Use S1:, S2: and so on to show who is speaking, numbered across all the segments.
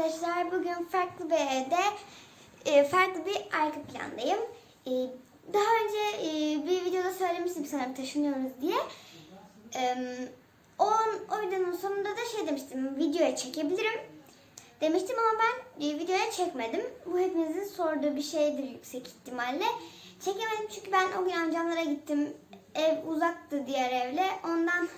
S1: arkadaşlar. Bugün farklı bir evde, e, farklı bir arka plandayım. E, daha önce e, bir videoda söylemiştim sanırım taşınıyoruz diye. O, o videonun sonunda da şey demiştim, videoya çekebilirim demiştim ama ben videoya çekmedim. Bu hepinizin sorduğu bir şeydir yüksek ihtimalle. Çekemedim çünkü ben o gün amcamlara gittim. Ev uzaktı diğer evle. Ondan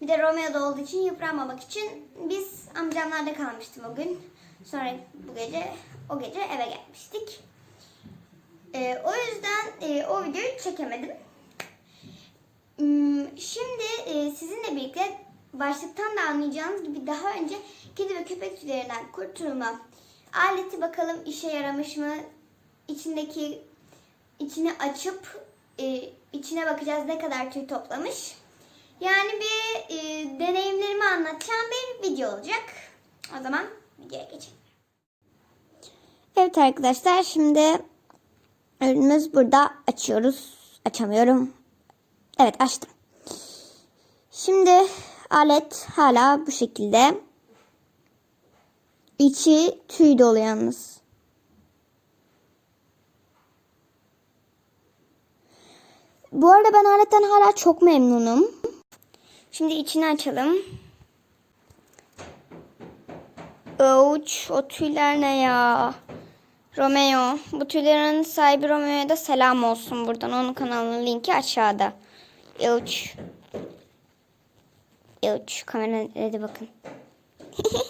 S1: bir de Romeo'da olduğu için yıpranmamak için biz amcamlarda kalmıştım o gün. Sonra bu gece o gece eve gelmiştik. Ee, o yüzden e, o videoyu çekemedim. Hmm, Şimdi e, sizinle birlikte başlıktan da anlayacağınız gibi daha önce kedi ve köpek tüylerinden kurtulma aleti bakalım işe yaramış mı? İçindeki içini açıp e, içine bakacağız ne kadar tüy toplamış. Yani bir e, deneyimlerimi anlatacağım bir video olacak. O zaman videoya geçelim. Evet arkadaşlar şimdi ürünümüz burada açıyoruz. Açamıyorum. Evet açtım. Şimdi alet hala bu şekilde. İçi tüy dolu yalnız. Bu arada ben aletten hala çok memnunum. Şimdi içini açalım. Ouch, o tüyler ne ya? Romeo. Bu tüylerin sahibi Romeo'ya da selam olsun buradan. Onun kanalının linki aşağıda. Ouch. Ouch. Kamera dedi bakın.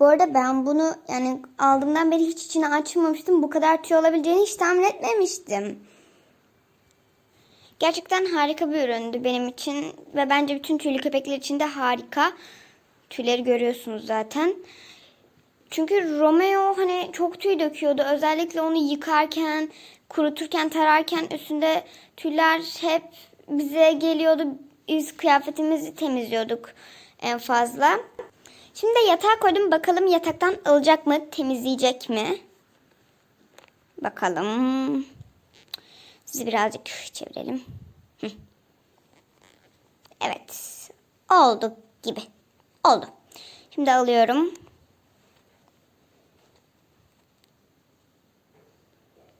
S1: Bu arada ben bunu yani aldığımdan beri hiç içini açmamıştım. Bu kadar tüy olabileceğini hiç tahmin etmemiştim. Gerçekten harika bir üründü benim için ve bence bütün tüylü köpekler için de harika. Tüyleri görüyorsunuz zaten. Çünkü Romeo hani çok tüy döküyordu. Özellikle onu yıkarken, kuruturken, tararken üstünde tüyler hep bize geliyordu. Biz kıyafetimizi temizliyorduk en fazla. Şimdi de yatağa koydum. Bakalım yataktan alacak mı? Temizleyecek mi? Bakalım. Sizi birazcık çevirelim. Evet. Oldu gibi. Oldu. Şimdi alıyorum.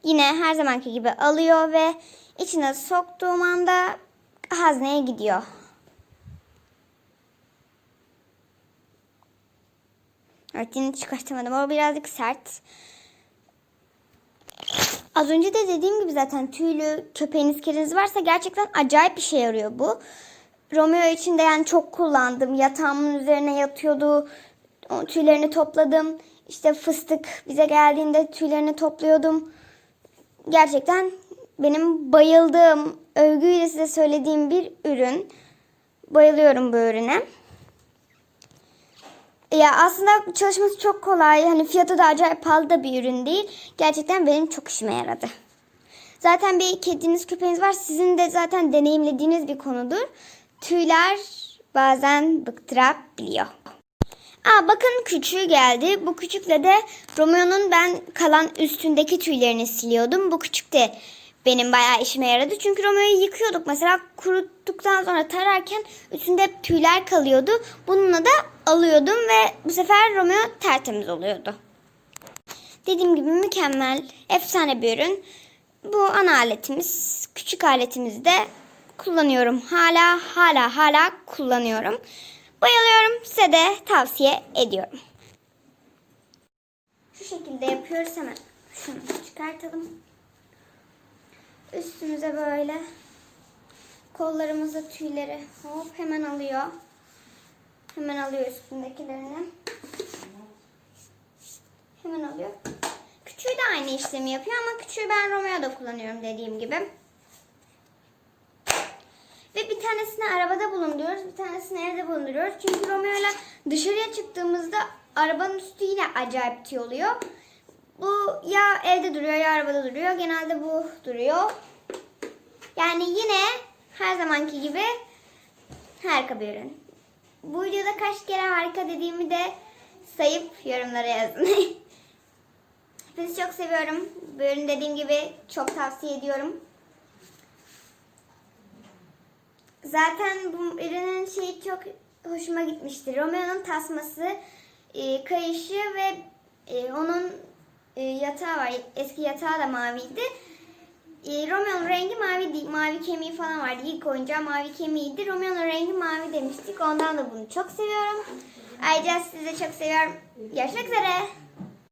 S1: Yine her zamanki gibi alıyor ve içine soktuğum anda hazneye gidiyor. Evet yine çıkartamadım. O birazcık sert. Az önce de dediğim gibi zaten tüylü köpeğiniz kediniz varsa gerçekten acayip bir şey yarıyor bu. Romeo için de yani çok kullandım. Yatağımın üzerine yatıyordu. Tüylerini topladım. İşte fıstık bize geldiğinde tüylerini topluyordum. Gerçekten benim bayıldığım, övgüyle size söylediğim bir ürün. Bayılıyorum bu ürüne. Ya aslında çalışması çok kolay. Hani fiyatı da acayip pahalı da bir ürün değil. Gerçekten benim çok işime yaradı. Zaten bir kediniz köpeğiniz var. Sizin de zaten deneyimlediğiniz bir konudur. Tüyler bazen bıktırabiliyor. Aa bakın küçüğü geldi. Bu küçükle de Romeo'nun ben kalan üstündeki tüylerini siliyordum. Bu küçük de benim bayağı işime yaradı. Çünkü Romeo'yu yıkıyorduk mesela kuruttuktan sonra tararken üstünde tüyler kalıyordu. Bununla da alıyordum ve bu sefer Romeo tertemiz oluyordu. Dediğim gibi mükemmel, efsane bir ürün. Bu ana aletimiz, küçük aletimizi de kullanıyorum. Hala hala hala kullanıyorum. Bayılıyorum. Size de tavsiye ediyorum. Şu şekilde yapıyoruz hemen. Şunu çıkartalım. Üstümüze böyle kollarımıza tüyleri hop hemen alıyor. Hemen alıyor üstündekilerini. Hemen alıyor. Küçüğü de aynı işlemi yapıyor ama küçüğü ben Romeo'da kullanıyorum dediğim gibi. Ve bir tanesini arabada bulunduruyoruz, bir tanesini evde bulunduruyoruz. Çünkü Romeo ile dışarıya çıktığımızda arabanın üstü yine acayip tüy oluyor. Bu ya evde duruyor ya arabada duruyor. Genelde bu duruyor. Yani yine her zamanki gibi harika bir ürün. Bu videoda kaç kere harika dediğimi de sayıp yorumlara yazın. Hepinizi çok seviyorum. Bu ürün dediğim gibi çok tavsiye ediyorum. Zaten bu ürünün şeyi çok hoşuma gitmişti. Romeo'nun tasması e, kayışı ve e, onun e, yatağı var. Eski yatağı da maviydi. E, Romeo'nun rengi mavi. Mavi kemiği falan vardı. İlk oyuncağı mavi kemiğiydi. Romeo'nun rengi mavi demiştik. Ondan da bunu çok seviyorum. Ayrıca sizi de çok seviyorum. Görüşmek üzere.